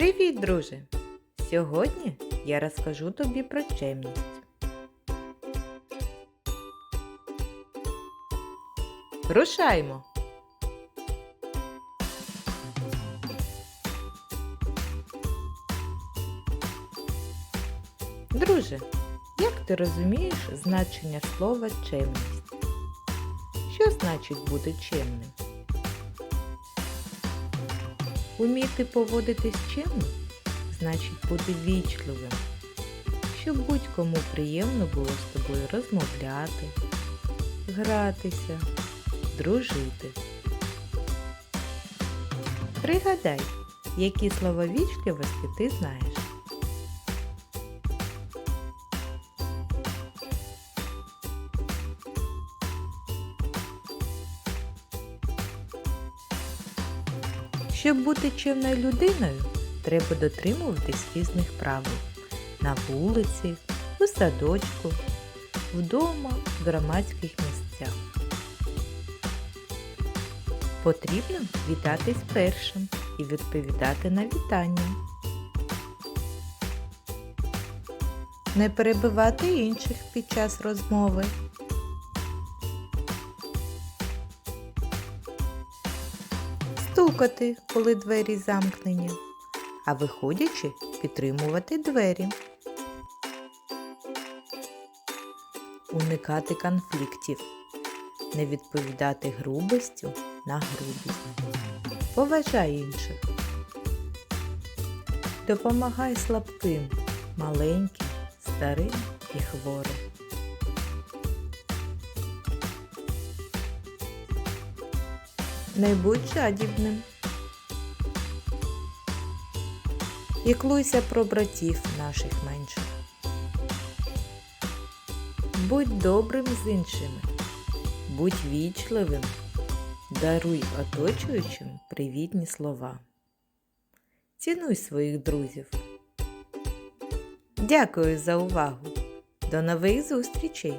Привіт, друже! Сьогодні я розкажу тобі про чемність. Рушаймо! Друже, як ти розумієш значення слова чемність? Що значить бути чемним? Уміти поводитись чемно значить бути вічливим, щоб будь-кому приємно було з тобою розмовляти, гратися, дружити. Пригадай, які слова вічливості ти знаєш. Щоб бути чемною людиною, треба дотримуватись різних правил на вулиці, у садочку, вдома, в громадських місцях. Потрібно вітатись першим і відповідати на вітання. Не перебивати інших під час розмови. Стукати, коли двері замкнені, а виходячи, підтримувати двері. Уникати конфліктів. Не відповідати грубостю на грубість. Поважай інших. Допомагай слабким, маленьким, старим і хворим. Не будь жадібним. Піклуйся про братів наших менших. Будь добрим з іншими, будь вічливим, даруй оточуючим привітні слова. Цінуй своїх друзів. Дякую за увагу. До нових зустрічей!